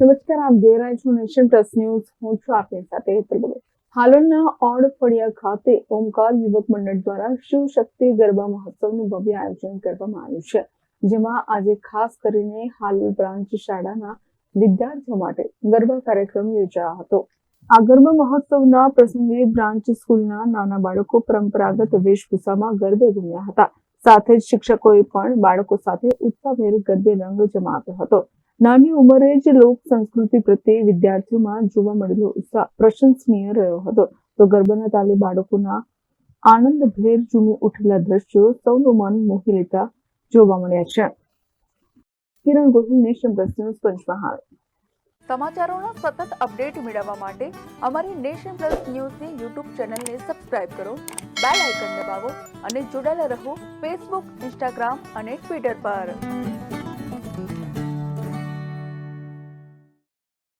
નમસ્કાર, આપ જોઈ રહ્યા છો નેશન પ્લસ ન્યૂઝ. હું છું આપની સાથે હેતલ હાલોલના ઓડ ફળિયા ખાતે ઓમકાર યુવક મંડળ દ્વારા શિવ શક્તિ ગરબા મહોત્સવનું ભવ્ય આયોજન કરવામાં આવ્યું છે, જેમાં આજે ખાસ કરીને હાલોલ બ્રાન્ચ શાળાના વિદ્યાર્થીઓ માટે ગરબા કાર્યક્રમ યોજાયો હતો. આ ગરબા મહોત્સવના પ્રસંગે બ્રાન્ચ સ્કૂલના નાના બાળકો પરંપરાગત વેશભૂષામાં ગરબે ઘૂમ્યા હતા. સાથે જ શિક્ષકોએ પણ બાળકો સાથે ઉત્સાહભેર ગરબે રંગ જમાવ્યો હતો. નાની ઉંમરે જ લોક સંસ્કૃતિ પ્રત્યે વિદ્યાર્થીઓમાં જોવા મળેલો ઉત્સાહ પ્રશંસનીય રહ્યો હતો. તો ગરબાના તાલે બાળકોના આનંદભેર ઝૂમી ઉઠેલા દ્રશ્યો સૌનું મન મોહી લેતા જોવા મળ્યા છે. Kiran Gohil Nation Plus News, Panchmahal. સમાચારોના સતત અપડેટ મેળવવા માટે અમારી નેશન પ્લસ ન્યૂઝની યુટ્યુબ ચેનલને સબસ્ક્રાઇબ કરો, બેલ આઇકન દબાવો અને જોડાયેલા રહો ફેસબુક, ઇન્સ્ટાગ્રામ અને ટ્વિટર પર.